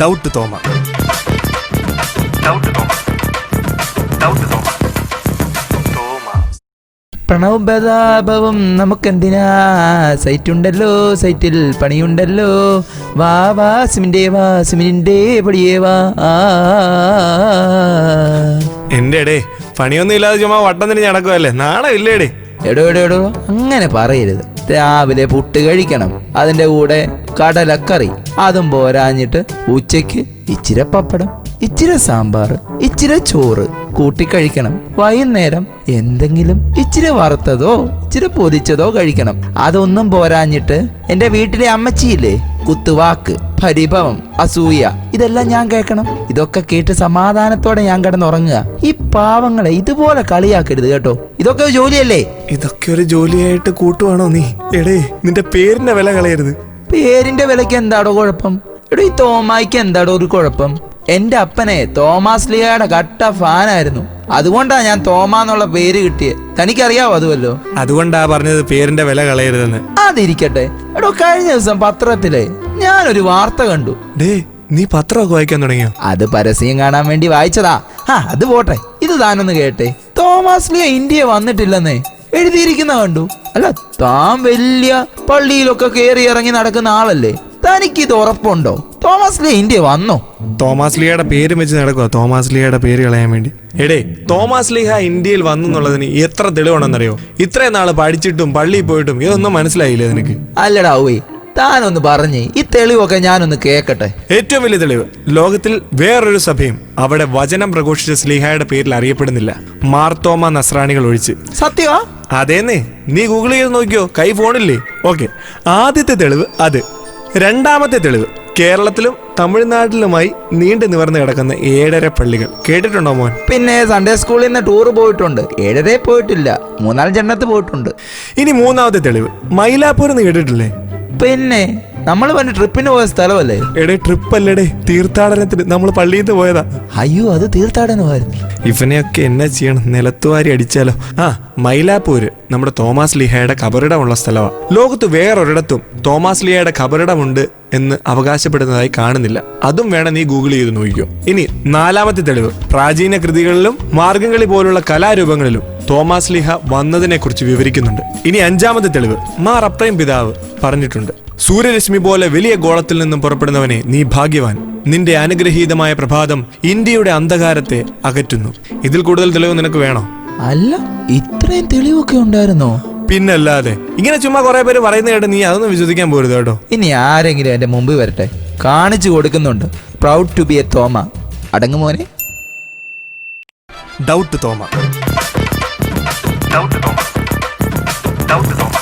Doubt Thoma. Doubt Thoma. Doubt Thoma. Thoma. പ്രണവബതാപവും നമുക്കെന്തിനാ? Site ഉണ്ടല്ലോ സൈറ്റിൽ പണിയുണ്ടല്ലോ. വാ വാ സിമിന്റെ വാ സിമിന്റെ പൊടിയേ വാ. എന്റെ എടേ പണിയൊന്നും ഇല്ലാതെ ചുമ്മാ വട്ടം തിരിഞ്ഞ് നടക്കുമല്ലേ നാളെ ഇല്ലേടേ എടോ എടോ എടോ അങ്ങനെ പറയരുത്. രാവിലെ പുട്ട് കഴിക്കണം. അതിന്റെ കൂടെ കടലക്കറി. അതും പോരാഞ്ഞിട്ട് ഉച്ചയ്ക്ക് ഇച്ചിരി പപ്പടം ഇച്ചിരി സാമ്പാർ ഇച്ചിരി ചോറ് കൂട്ടിക്കഴിക്കണം വൈകുന്നേരം എന്തെങ്കിലും ഇച്ചിരി വറുത്തതോ ഇച്ചിരി പൊതിച്ചതോ കഴിക്കണം. അതൊന്നും പോരാഞ്ഞിട്ട് എന്റെ വീട്ടിലെ അമ്മച്ചിയില്ലേ? കുത്തുവാക്ക് പരിഭവം അസൂയ ഇതെല്ലാം ഞാൻ കേൾക്കണം. ഇതൊക്കെ കേട്ട് സമാധാനത്തോടെ ഞാൻ കിടന്നുറങ്ങുക. ഈ പാവങ്ങളെ ഇതുപോലെ കളിയാക്കരുത് കേട്ടോ. ഇതൊക്കെ ഒരു ജോലിയല്ലേ? ഇതൊക്കെ ഒരു ജോലിയായിട്ട് കൂട്ടുവാണോ നീ? എടേ നിന്റെ പേരിന്റെ വില കളയരുത്. പേരിന്റെ വിലക്ക് എന്താടോ കുഴപ്പം? എടോ ഈ തോമായിക്ക് എന്താടോ ഒരു കുഴപ്പം? എന്റെ അപ്പനെ തോമാസ് ലിയയുടെ കട്ട ഫാനായിരുന്നു. അതുകൊണ്ടാ ഞാൻ തോമ എന്നുള്ള പേര് കിട്ടിയത് തനിക്കറിയാവോ അതുവല്ലോ? അതുകൊണ്ടാ പറഞ്ഞത് പേരിന്റെ വില കളയരുതെന്ന്. അതിരിക്കട്ടെ. എടോ കഴിഞ്ഞ ദിവസം പത്രത്തിലെ ഞാനൊരു വാർത്ത കണ്ടു. ഡേ നീ പത്രമൊക്കെ വായിക്കാൻ തുടങ്ങിയോ? അത് പരസ്യം കാണാൻ വേണ്ടി വായിച്ചതാ. ആ അത് പോട്ടെ. ഇത് താനൊന്ന് കേട്ടെ. തോമസ് ലിയ ഇന്ത്യ വന്നിട്ടില്ലെന്നേ എഴുതിയിരിക്കുന്ന കണ്ടു. അല്ല താൻ വലിയ പള്ളിയിലൊക്കെ കയറി ഇറങ്ങി നടക്കുന്ന ആളല്ലേ? തനിക്ക് ഇത് ഉറപ്പുണ്ടോ? തോമസ് ലിയ ഇന്ത്യ വന്നു. തോമസ് ലിയയുടെ പേര് വെച്ച് നടക്കുക തോമസ് ലിയയുടെ പേര് കളയാൻ വേണ്ടി. എടേ തോമസ് ലിഹ ഇന്ത്യയിൽ വന്നു എന്നുള്ളതിന് എത്ര തെളിവുണ്ടെന്നറിയോ ഇത്രയും നാൾ പഠിച്ചിട്ടും പള്ളിയിൽ പോയിട്ടും ഇതൊന്നും മനസ്സിലായില്ലേ നിനക്ക്? അല്ലടാ ഓയ് താനൊന്ന് പറഞ്ഞു. ഈ തെളിവൊക്കെ ഞാനൊന്ന് കേക്കട്ടെ. ഏറ്റവും വലിയ തെളിവ് ലോകത്തിൽ വേറൊരു സഭയും അവിടെ വചനം പ്രഘോഷിച്ച സ്ലീഹയുടെ പേരിൽ അറിയപ്പെടുന്നില്ല. മാർത്തോമ നസ്രാണികൾ ഒഴിച്ച്. സത്യമാ അതേന്നേ നീ ഗൂഗിൾ ചെയ്ത് നോക്കിയോ? കൈ ഫോണില്ലേ? ഓക്കെ. ആദ്യത്തെ തെളിവ് അത്. രണ്ടാമത്തെ തെളിവ് കേരളത്തിലും തമിഴ്നാട്ടിലുമായി നീണ്ടു നിവർന്ന് കിടക്കുന്ന ഏഴര പള്ളികൾ. കേട്ടിട്ടുണ്ടോ മോൻ? പിന്നെ സൺഡേ സ്കൂളിൽ നിന്ന് ടൂർ പോയിട്ടുണ്ട്. ഏഴരേ പോയിട്ടില്ല. മൂന്നാൽ ജന്നത്ത് പോയിട്ടുണ്ട്. ഇനി മൂന്നാമത്തെ തെളിവ്. മൈലാപ്പൂർ എന്ന് കേട്ടിട്ടില്ലേ? പിന്നെ നമ്മൾ പണ്ട് ട്രിപ്പിന് പോയ സ്ഥലമല്ലേ? എടേ ട്രിപ്പ് അല്ലേ തീർത്ഥാടനത്തിന്. നമ്മൾ പള്ളിയിൽ നിന്ന് പോയതാ. അയ്യോ അത് തീർത്ഥാടനമായിരുന്നു. ഇവനെയൊക്കെ എന്നാ ചെയ്യണം? നിലത്തുവാരി അടിച്ചാലോ? ആ മൈലാപ്പൂര്. നമ്മുടെ തോമസ് ലിഹയുടെ കബറിടമുള്ള സ്ഥലമാണ് ലോകത്ത് വേറൊരിടത്തും തോമസ് ലിഹയുടെ കബറിടമുണ്ട് എന്ന് അവകാശപ്പെടുന്നതായി കാണുന്നില്ല. അതും വേണം നീ ഗൂഗിൾ ചെയ്ത് നോക്കിക്കോ. ഇനി നാലാമത്തെ തെളിവ്. പ്രാചീന കൃതികളിലും മാർഗംകളി പോലുള്ള കലാരൂപങ്ങളിലും തോമസ് ലിഹ വന്നതിനെ കുറിച്ച് വിവരിക്കുന്നുണ്ട്. ഇനി അഞ്ചാമത്തെ തെളിവ്. മാർ അപ്രയം പിതാവ് പറഞ്ഞിട്ടുണ്ട്. സൂര്യരശ്മി പോലെ വലിയ ഗോളത്തിൽ നിന്നും പുറപ്പെടുന്നവനെ നീ ഭാഗ്യവാൻ. നിന്റെ അനുഗ്രഹീതമായ പ്രഭാതം ഇന്ത്യയുടെ അന്ധകാരത്തെ അകറ്റുന്നു. ഇതിൽ കൂടുതൽ തെളിവ് നിനക്ക് വേണോ? അല്ല ഇത്രയും തെളിവൊക്കെ ഉണ്ടായിരുന്നോ? പിന്നല്ലാതെ ഇങ്ങനെ ചുമ്മാ കുറെ പേര് പറയുന്ന കേട്ട് നീ അതൊന്നും വിശ്വസിക്കാൻ പോരുത് കേട്ടോ. ഇനി ആരെങ്കിലും എന്റെ മുമ്പിൽ വരട്ടെ? കാണിച്ചു കൊടുക്കുന്നുണ്ട്. Proud to be a Thoma അടങ്ങു മോനെ. Doubt Thoma doubt Thoma doubt Thoma